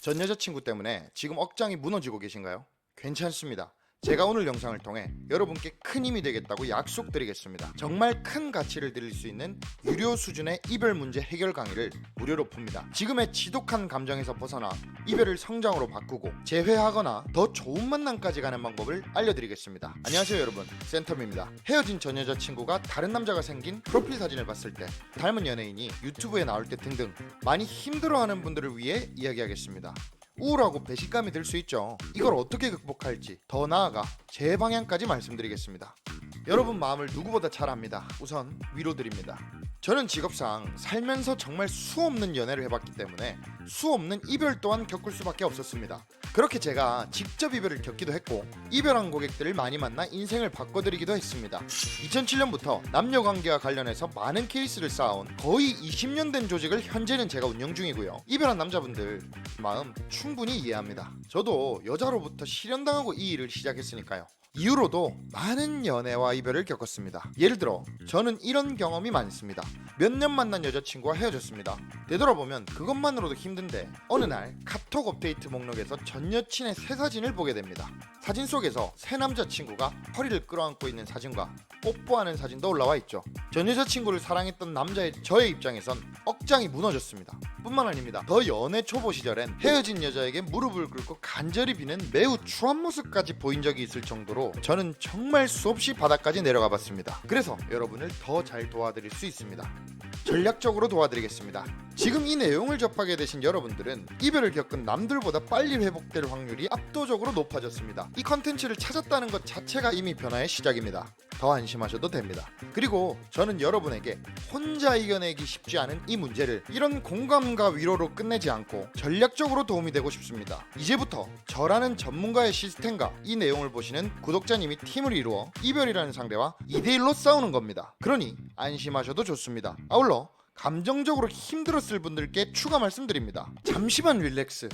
전 여자친구 때문에 지금 억장이 무너지고 계신가요? 괜찮습니다. 제가 오늘 영상을 통해 여러분께 큰 힘이 되겠다고 약속드리겠습니다. 정말 큰 가치를 드릴 수 있는 유료 수준의 이별 문제 해결 강의를 무료로 풉니다. 지금의 지독한 감정에서 벗어나 이별을 성장으로 바꾸고 재회하거나 더 좋은 만남까지 가는 방법을 알려드리겠습니다. 안녕하세요 여러분 센텀입니다. 헤어진 전 여자친구가 다른 남자가 생긴 프로필 사진을 봤을 때 닮은 연예인이 유튜브에 나올 때 등등 많이 힘들어하는 분들을 위해 이야기하겠습니다. 우울하고 배신감이 들 수 있죠. 이걸 어떻게 극복할지 더 나아가 제 방향까지 말씀드리겠습니다. 여러분 마음을 누구보다 잘 압니다. 우선 위로드립니다. 저는 직업상 살면서 정말 수 없는 연애를 해봤기 때문에 수 없는 이별 또한 겪을 수밖에 없었습니다. 그렇게 제가 직접 이별을 겪기도 했고 이별한 고객들을 많이 만나 인생을 바꿔드리기도 했습니다. 2007년부터 남녀 관계와 관련해서 많은 케이스를 쌓아온 거의 20년 된 조직을 현재는 제가 운영 중이고요. 이별한 남자분들 마음 충분히 이해합니다. 저도 여자로부터 실현당하고 이 일을 시작했으니까요. 이후로도 많은 연애와 이별을 겪었습니다. 예를 들어 저는 이런 경험이 많습니다. 몇 년 만난 여자친구와 헤어졌습니다. 되돌아보면 그것만으로도 힘든데 어느 날 카톡 업데이트 목록에서 전 여친의 새 사진을 보게 됩니다. 사진 속에서 새 남자친구가 허리를 끌어안고 있는 사진과 뽀뽀하는 사진도 올라와 있죠. 전 여자친구를 사랑했던 남자의 저의 입장에선 억장이 무너졌습니다. 뿐만 아닙니다. 더 연애 초보 시절엔 헤어진 여자에게 무릎을 꿇고 간절히 비는 매우 추한 모습까지 보인 적이 있을 정도로 저는 정말 수없이 바닥까지 내려가 봤습니다. 그래서 여러분을 더 잘 도와드릴 수 있습니다. 전략적으로 도와드리겠습니다. 지금 이 내용을 접하게 되신 여러분들은 이별을 겪은 남들보다 빨리 회복될 확률이 압도적으로 높아졌습니다. 이 컨텐츠를 찾았다는 것 자체가 이미 변화의 시작입니다. 더 안심하셔도 됩니다. 그리고 저는 여러분에게 혼자 이겨내기 쉽지 않은 이 문제를 이런 공감과 위로로 끝내지 않고 전략적으로 도움이 되고 싶습니다. 이제부터 저라는 전문가의 시스템과 이 내용을 보시는 구독자님이 팀을 이루어 이별이라는 상대와 2대1로 싸우는 겁니다. 그러니 안심하셔도 좋습니다. 아울러 감정적으로 힘들었을 분들께 추가 말씀드립니다. 잠시만 릴렉스.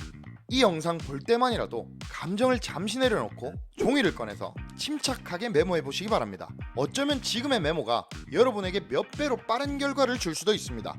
이 영상 볼 때만이라도 감정을 잠시 내려놓고 종이를 꺼내서 침착하게 메모해 보시기 바랍니다. 어쩌면 지금의 메모가 여러분에게 몇 배로 빠른 결과를 줄 수도 있습니다.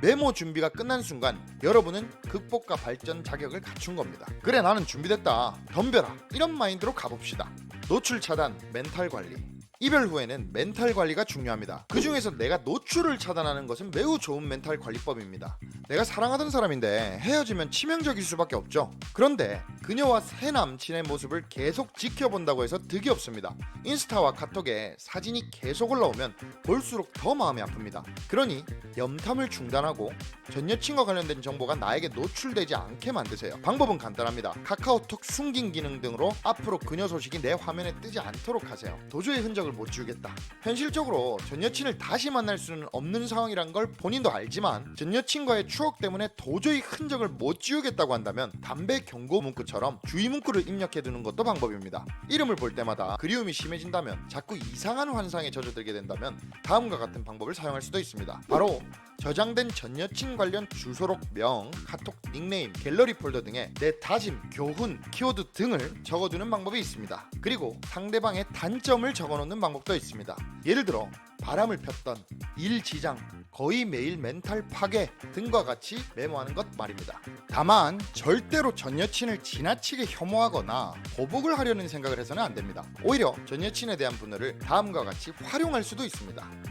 메모 준비가 끝난 순간 여러분은 극복과 발전 자격을 갖춘 겁니다. 그래 나는 준비됐다. 덤벼라. 이런 마인드로 가봅시다. 노출 차단, 멘탈 관리. 이별 후에는 멘탈 관리가 중요합니다. 그 중에서 내가 노출을 차단하는 것은 매우 좋은 멘탈 관리법입니다. 내가 사랑하던 사람인데 헤어지면 치명적일 수밖에 없죠. 그런데 그녀와 새 남친의 모습을 계속 지켜본다고 해서 득이 없습니다. 인스타와 카톡에 사진이 계속 올라오면 볼수록 더 마음이 아픕니다. 그러니 염탐을 중단하고 전 여친과 관련된 정보가 나에게 노출되지 않게 만드세요. 방법은 간단합니다. 카카오톡 숨긴 기능 등으로 앞으로 그녀 소식이 내 화면에 뜨지 않도록 하세요. 도저히 흔적을 못 지우겠다. 현실적으로 전 여친을 다시 만날 수는 없는 상황이란 걸 본인도 알지만 전 여친과의 추억 때문에 도저히 흔적을 못 지우겠다고 한다면 담배 경고 문구 처럼 주의 문구를 입력해 두는 것도 방법입니다. 이름을 볼 때마다 그리움이 심해진다면 자꾸 이상한 환상에 젖어들게 된다면 다음과 같은 방법을 사용할 수도 있습니다. 바로 저장된 전 여친 관련 주소록 명, 카톡 닉네임, 갤러리 폴더 등에 내 다짐, 교훈, 키워드 등을 적어두는 방법이 있습니다. 그리고 상대방의 단점을 적어놓는 방법도 있습니다. 예를 들어 바람을 폈던 일 지장, 거의 매일 멘탈 파괴 등과 같이 메모하는 것 말입니다. 다만 절대로 전 여친을 지나치게 혐오하거나 보복을 하려는 생각을 해서는 안 됩니다. 오히려 전 여친에 대한 분노를 다음과 같이 활용할 수도 있습니다.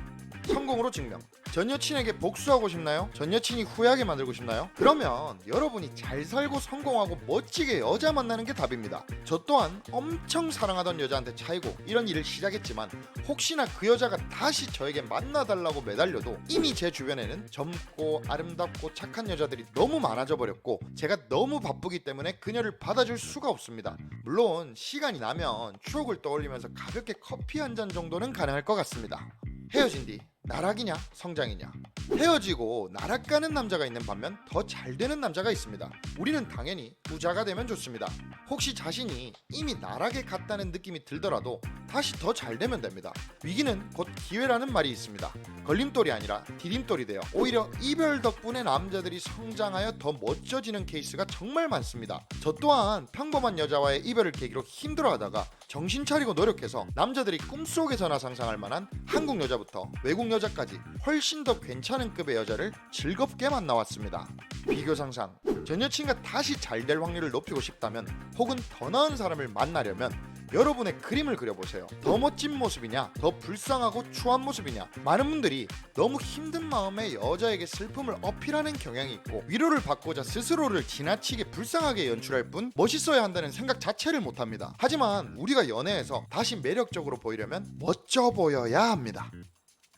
성공으로 증명. 전 여친에게 복수하고 싶나요? 전 여친이 후회하게 만들고 싶나요? 그러면 여러분이 잘 살고 성공하고 멋지게 여자 만나는 게 답입니다. 저 또한 엄청 사랑하던 여자한테 차이고 이런 일을 시작했지만 혹시나 그 여자가 다시 저에게 만나달라고 매달려도 이미 제 주변에는 젊고 아름답고 착한 여자들이 너무 많아져 버렸고 제가 너무 바쁘기 때문에 그녀를 받아줄 수가 없습니다. 물론 시간이 나면 추억을 떠올리면서 가볍게 커피 한 잔 정도는 가능할 것 같습니다. 헤어진 뒤 나락이냐 성장이냐. 헤어지고 나락 가는 남자가 있는 반면 더 잘 되는 남자가 있습니다. 우리는 당연히 부자가 되면 좋습니다. 혹시 자신이 이미 나락에 갔다는 느낌이 들더라도 다시 더 잘 되면 됩니다. 위기는 곧 기회라는 말이 있습니다. 걸림돌이 아니라 디딤돌이 되어 오히려 이별 덕분에 남자들이 성장하여 더 멋져지는 케이스가 정말 많습니다. 저 또한 평범한 여자와의 이별을 계기로 힘들어하다가 정신 차리고 노력해서 남자들이 꿈속에서나 상상할 만한 한국 여자부터 외국 여자 까지 훨씬 더 괜찮은 급의 여자를 즐겁게 만나왔습니다. 비교 상상. 전 여친과 다시 잘 될 확률을 높이고 싶다면 혹은 더 나은 사람을 만나려면 여러분의 그림을 그려보세요. 더 멋진 모습이냐, 더 불쌍하고 추한 모습이냐. 많은 분들이 너무 힘든 마음에 여자에게 슬픔을 어필하는 경향이 있고 위로를 받고자 스스로를 지나치게 불쌍하게 연출할 뿐 멋있어야 한다는 생각 자체를 못합니다. 하지만 우리가 연애에서 다시 매력적으로 보이려면 멋져 보여야 합니다.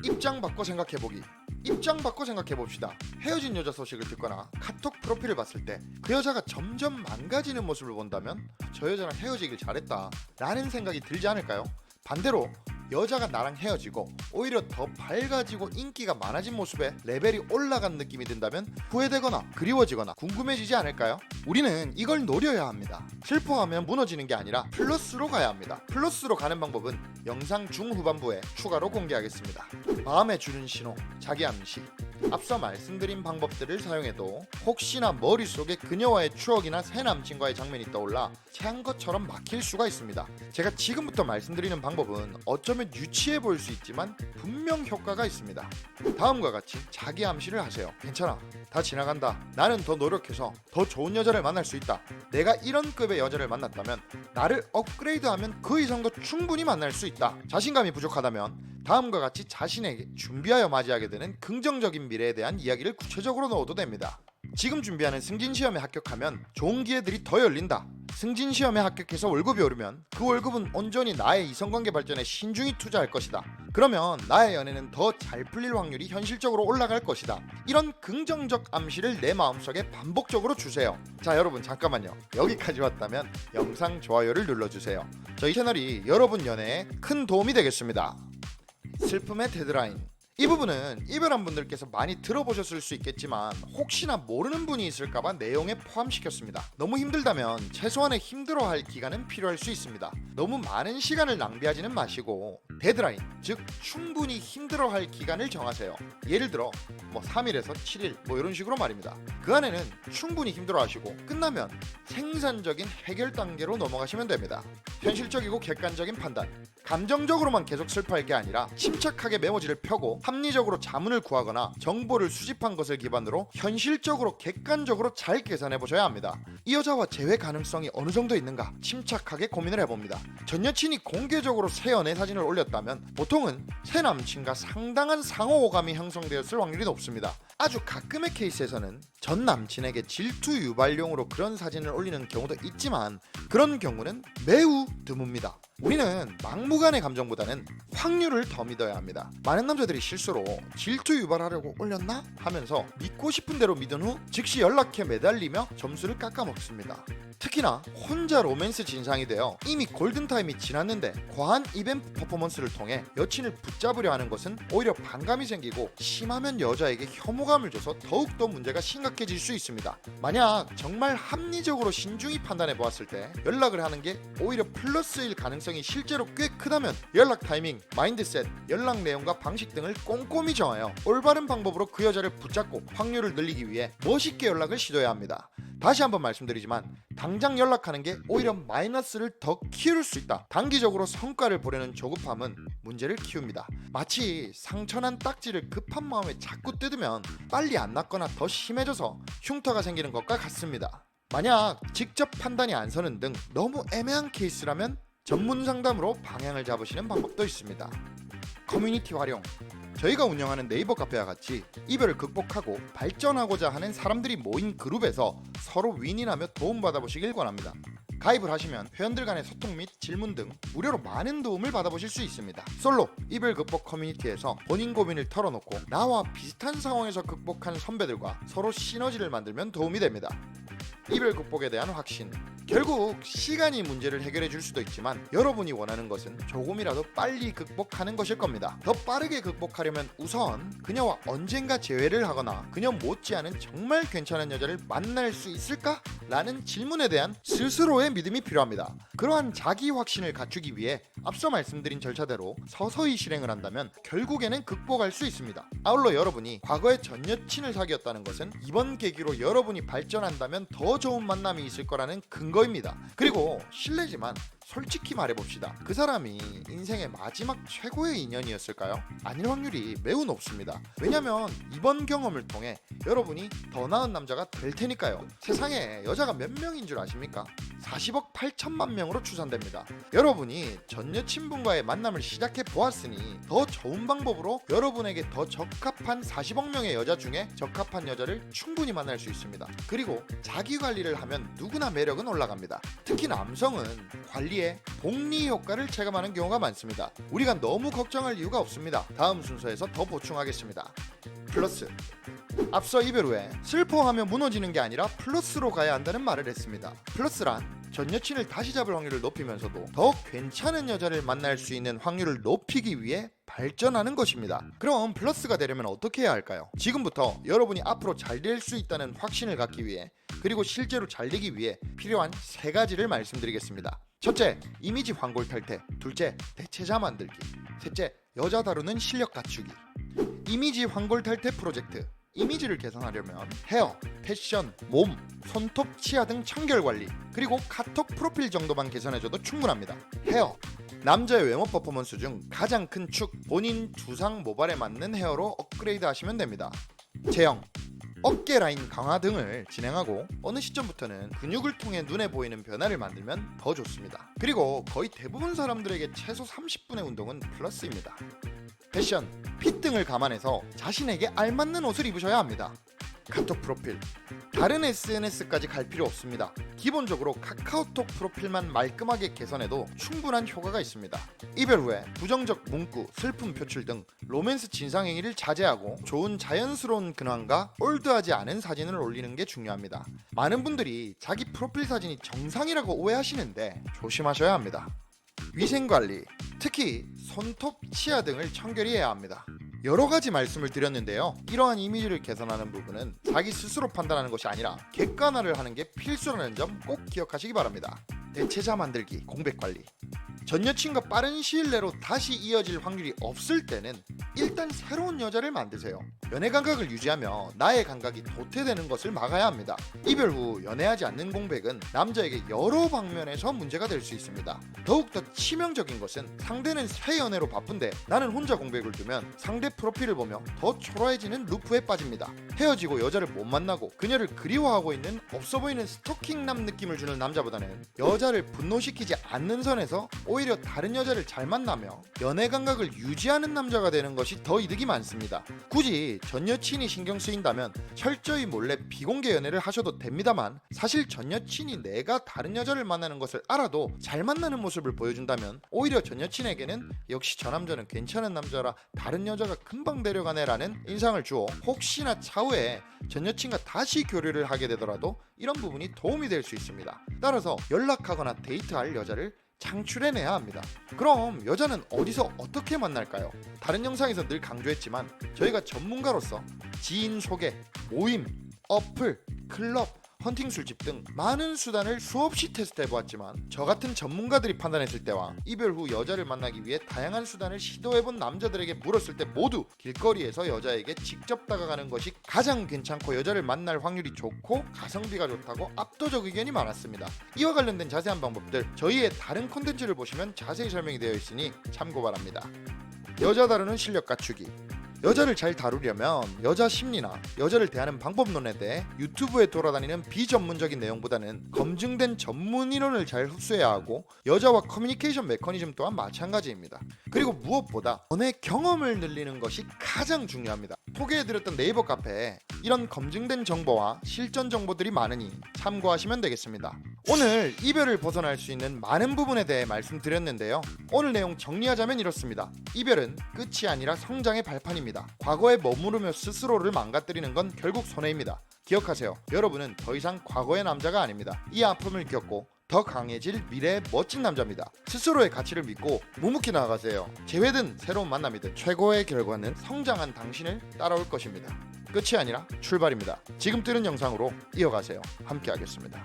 입장 바꿔 생각해보기. 입장 바꿔 생각해봅시다. 헤어진 여자 소식을 듣거나 카톡 프로필을 봤을 때 그 여자가 점점 망가지는 모습을 본다면 저 여자랑 헤어지길 잘했다 라는 생각이 들지 않을까요? 반대로 여자가 나랑 헤어지고 오히려 더 밝아지고 인기가 많아진 모습에 레벨이 올라간 느낌이 든다면 후회되거나 그리워지거나 궁금해지지 않을까요? 우리는 이걸 노려야 합니다. 슬퍼하면 무너지는 게 아니라 플러스로 가야 합니다. 플러스로 가는 방법은 영상 중후반부에 추가로 공개하겠습니다. 마음에 주는 신호, 자기 암시. 앞서 말씀드린 방법들을 사용해도 혹시나 머릿속에 그녀와의 추억이나 새 남친과의 장면이 떠올라 체한 것처럼 막힐 수가 있습니다. 제가 지금부터 말씀드리는 방법은 어쩌면 유치해 보일 수 있지만 분명 효과가 있습니다. 다음과 같이 자기 암시를 하세요. 괜찮아. 다 지나간다. 나는 더 노력해서 더 좋은 여자를 만날 수 있다. 내가 이런 급의 여자를 만났다면 나를 업그레이드하면 그 이상도 충분히 만날 수 있다. 자신감이 부족하다면 다음과 같이 자신에게 준비하여 맞이하게 되는 긍정적인 미래에 대한 이야기를 구체적으로 넣어도 됩니다. 지금 준비하는 승진 시험에 합격하면 좋은 기회들이 더 열린다. 승진 시험에 합격해서 월급이 오르면 그 월급은 온전히 나의 이성관계 발전에 신중히 투자할 것이다. 그러면 나의 연애는 더 잘 풀릴 확률이 현실적으로 올라갈 것이다. 이런 긍정적 암시를 내 마음속에 반복적으로 주세요. 자, 여러분 잠깐만요. 여기까지 왔다면 영상 좋아요를 눌러주세요. 저희 채널이 여러분 연애에 큰 도움이 되겠습니다. 슬픔의 데드라인. 이 부분은 이별한 분들께서 많이 들어보셨을 수 있겠지만 혹시나 모르는 분이 있을까봐 내용에 포함시켰습니다. 너무 힘들다면 최소한의 힘들어할 기간은 필요할 수 있습니다. 너무 많은 시간을 낭비하지는 마시고 데드라인, 즉 충분히 힘들어할 기간을 정하세요. 예를 들어 뭐 3일에서 7일 뭐 이런 식으로 말입니다. 그 안에는 충분히 힘들어하시고 끝나면 생산적인 해결 단계로 넘어가시면 됩니다. 현실적이고 객관적인 판단. 감정적으로만 계속 슬퍼할 게 아니라 침착하게 메모지를 펴고 합리적으로 자문을 구하거나 정보를 수집한 것을 기반으로 현실적으로 객관적으로 잘 계산해 보셔야 합니다. 이 여자와 재회 가능성이 어느 정도 있는가 침착하게 고민을 해봅니다. 전 여친이 공개적으로 새 연애 사진을 올렸다면 보통은 새 남친과 상당한 상호 호감이 형성되었을 확률이 높습니다. 아주 가끔의 케이스에서는 전 남친에게 질투 유발용으로 그런 사진을 올리는 경우도 있지만 그런 경우는 매우 드뭅니다. 우리는 막무가내 감정보다는 확률을 더 믿어야 합니다. 많은 남자들이 실수로 질투 유발하려고 올렸나 하면서 믿고 싶은 대로 믿은 후 즉시 연락해 매달리며 점수를 깎아먹습니다. 특히나 혼자 로맨스 진상이 되어 이미 골든타임이 지났는데 과한 이벤트 퍼포먼스를 통해 여친을 붙잡으려 하는 것은 오히려 반감이 생기고 심하면 여자에게 혐오감을 줘서 더욱더 문제가 심각해질 수 있습니다. 만약 정말 합리적으로 신중히 판단해 보았을 때 연락을 하는 게 오히려 플러스일 가능성이 실제로 꽤 크다면 연락 타이밍, 마인드셋, 연락 내용과 방식 등을 꼼꼼히 정하여 올바른 방법으로 그 여자를 붙잡고 확률을 늘리기 위해 멋있게 연락을 시도해야 합니다. 다시 한번 말씀드리지만 당장 연락하는 게 오히려 마이너스를 더 키울 수 있다. 단기적으로 성과를 보려는 조급함은 문제를 키웁니다. 마치 상처난 딱지를 급한 마음에 자꾸 뜯으면 빨리 안 낫거나 더 심해져서 흉터가 생기는 것과 같습니다. 만약 직접 판단이 안 서는 등 너무 애매한 케이스라면 전문 상담으로 방향을 잡으시는 방법도 있습니다. 커뮤니티 활용 저희가 운영하는 네이버 카페와 같이 이별을 극복하고 발전하고자 하는 사람들이 모인 그룹에서 서로 윈윈하며 도움받아 보시길 권합니다. 가입을 하시면 회원들 간의 소통 및 질문 등 무료로 많은 도움을 받아보실 수 있습니다. 솔로 이별 극복 커뮤니티에서 본인 고민을 털어놓고 나와 비슷한 상황에서 극복한 선배들과 서로 시너지를 만들면 도움이 됩니다. 이별 극복에 대한 확신. 결국 시간이 문제를 해결해 줄 수도 있지만 여러분이 원하는 것은 조금이라도 빨리 극복하는 것일 겁니다. 더 빠르게 극복하려면 우선 그녀와 언젠가 재회를 하거나 그녀 못지않은 정말 괜찮은 여자를 만날 수 있을까? 라는 질문에 대한 스스로의 믿음이 필요합니다. 그러한 자기 확신을 갖추기 위해 앞서 말씀드린 절차대로 서서히 실행을 한다면 결국에는 극복할 수 있습니다. 아울러 여러분이 과거에 전 여친을 사귀었다는 것은 이번 계기로 여러분이 발전한다면 더 좋은 만남이 있을 거라는 근거 거입니다. 그리고 실례지만 솔직히 말해봅시다. 그 사람이 인생의 마지막 최고의 인연이었을까요? 아닐 확률이 매우 높습니다. 왜냐면 이번 경험을 통해 여러분이 더 나은 남자가 될 테니까요. 세상에 여자가 몇 명인 줄 아십니까? 40억 8천만 명으로 추산됩니다. 여러분이 전 여친분과의 만남을 시작해 보았으니 더 좋은 방법으로 여러분에게 더 적합한 40억 명의 여자 중에 적합한 여자를 충분히 만날 수 있습니다. 그리고 자기 관리를 하면 누구나 매력은 올라갑니다. 특히 남성은 관리 에 복리 효과를 체감하는 경우가 많습니다. 우리가 너무 걱정할 이유가 없습니다. 다음 순서에서 더 보충하겠습니다. 플러스 앞서 이별 후에 슬퍼하며 무너지는 게 아니라 플러스로 가야 한다는 말을 했습니다. 플러스란 전 여친을 다시 잡을 확률을 높이면서도 더 괜찮은 여자를 만날 수 있는 확률을 높이기 위해 발전하는 것입니다. 그럼 플러스가 되려면 어떻게 해야 할까요? 지금부터 여러분이 앞으로 잘 될 수 있다는 확신을 갖기 위해 그리고 실제로 잘 되기 위해 필요한 세 가지를 말씀드리겠습니다. 첫째, 이미지 환골 탈퇴. 둘째, 대체자 만들기. 셋째, 여자 다루는 실력 갖추기. 이미지 환골 탈퇴 프로젝트. 이미지를 개선하려면 헤어, 패션, 몸, 손톱, 치아 등 청결 관리, 그리고 카톡 프로필 정도만 개선해줘도 충분합니다. 헤어. 남자의 외모 퍼포먼스 중 가장 큰 축, 본인 두상 모발에 맞는 헤어로 업그레이드 하시면 됩니다. 제형. 어깨 라인 강화 등을 진행하고 어느 시점부터는 근육을 통해 눈에 보이는 변화를 만들면 더 좋습니다. 그리고 거의 대부분 사람들에게 최소 30분의 운동은 플러스입니다. 패션, 핏 등을 감안해서 자신에게 알맞는 옷을 입으셔야 합니다. 카톡 프로필. 다른 SNS까지 갈 필요 없습니다. 기본적으로 카카오톡 프로필만 말끔하게 개선해도 충분한 효과가 있습니다. 이별 후에 부정적 문구, 슬픔 표출 등 로맨스 진상 행위를 자제하고 좋은 자연스러운 근황과 올드하지 않은 사진을 올리는 게 중요합니다. 많은 분들이 자기 프로필 사진이 정상이라고 오해하시는데 조심하셔야 합니다. 위생 관리, 특히 손톱, 치아 등을 청결히 해야 합니다. 여러 가지 말씀을 드렸는데요. 이러한 이미지를 개선하는 부분은 자기 스스로 판단하는 것이 아니라 객관화를 하는 게 필수라는 점 꼭 기억하시기 바랍니다. 대체자 만들기, 공백 관리. 전 여친과 빠른 시일 내로 다시 이어질 확률이 없을 때는 일단 새로운 여자를 만드세요. 연애 감각을 유지하며 나의 감각이 도태되는 것을 막아야 합니다. 이별 후 연애하지 않는 공백은 남자에게 여러 방면에서 문제가 될 수 있습니다. 더욱더 치명적인 것은 상대는 새 연애로 바쁜데 나는 혼자 공백을 두면 상대 프로필을 보며 더 초라해지는 루프에 빠집니다. 헤어지고 여자를 못 만나고 그녀를 그리워하고 있는 없어 보이는 스토킹남 느낌을 주는 남자보다는 여자를 분노시키지 않는 선에서 오히려 다른 여자를 잘 만나며 연애 감각을 유지하는 남자가 되는 것이 더 이득이 많습니다. 굳이 전 여친이 신경 쓰인다면 철저히 몰래 비공개 연애를 하셔도 됩니다만 사실 전 여친이 내가 다른 여자를 만나는 것을 알아도 잘 만나는 모습을 보여준다면 오히려 전 여친에게는 역시 저 남자는 괜찮은 남자라 다른 여자가 금방 데려가네라는 인상을 주어 혹시나 차후에 전 여친과 다시 교류를 하게 되더라도 이런 부분이 도움이 될 수 있습니다. 따라서 연락하거나 데이트할 여자를 창출해내야 합니다. 그럼 여자는 어디서 어떻게 만날까요? 다른 영상에서 늘 강조했지만 저희가 전문가로서 지인 소개, 모임, 어플, 클럽, 헌팅 술집 등 많은 수단을 수없이 테스트해 보았지만 저 같은 전문가들이 판단했을 때와 이별 후 여자를 만나기 위해 다양한 수단을 시도해 본 남자들에게 물었을 때 모두 길거리에서 여자에게 직접 다가가는 것이 가장 괜찮고 여자를 만날 확률이 좋고 가성비가 좋다고 압도적 의견이 많았습니다. 이와 관련된 자세한 방법들 저희의 다른 콘텐츠를 보시면 자세히 설명이 되어 있으니 참고 바랍니다. 여자 다루는 실력 갖추기 여자를 잘 다루려면 여자 심리나 여자를 대하는 방법론에 대해 유튜브에 돌아다니는 비전문적인 내용보다는 검증된 전문 이론을 잘 흡수해야 하고 여자와 커뮤니케이션 메커니즘 또한 마찬가지입니다. 그리고 무엇보다 연애 경험을 늘리는 것이 가장 중요합니다. 소개해드렸던 네이버 카페에 이런 검증된 정보와 실전 정보들이 많으니 참고하시면 되겠습니다. 오늘 이별을 벗어날 수 있는 많은 부분에 대해 말씀드렸는데요. 오늘 내용 정리하자면 이렇습니다. 이별은 끝이 아니라 성장의 발판입 니다. 과거에 머무르며 스스로를 망가뜨리는 건 결국 손해입니다. 기억하세요. 여러분은 더 이상 과거의 남자가 아닙니다. 이 아픔을 겪고 더 강해질 미래의 멋진 남자입니다. 스스로의 가치를 믿고 묵묵히 나아가세요. 재회든 새로운 만남이든 최고의 결과는 성장한 당신을 따라올 것입니다. 끝이 아니라 출발입니다. 지금 뜨는 영상으로 이어가세요. 함께 하겠습니다.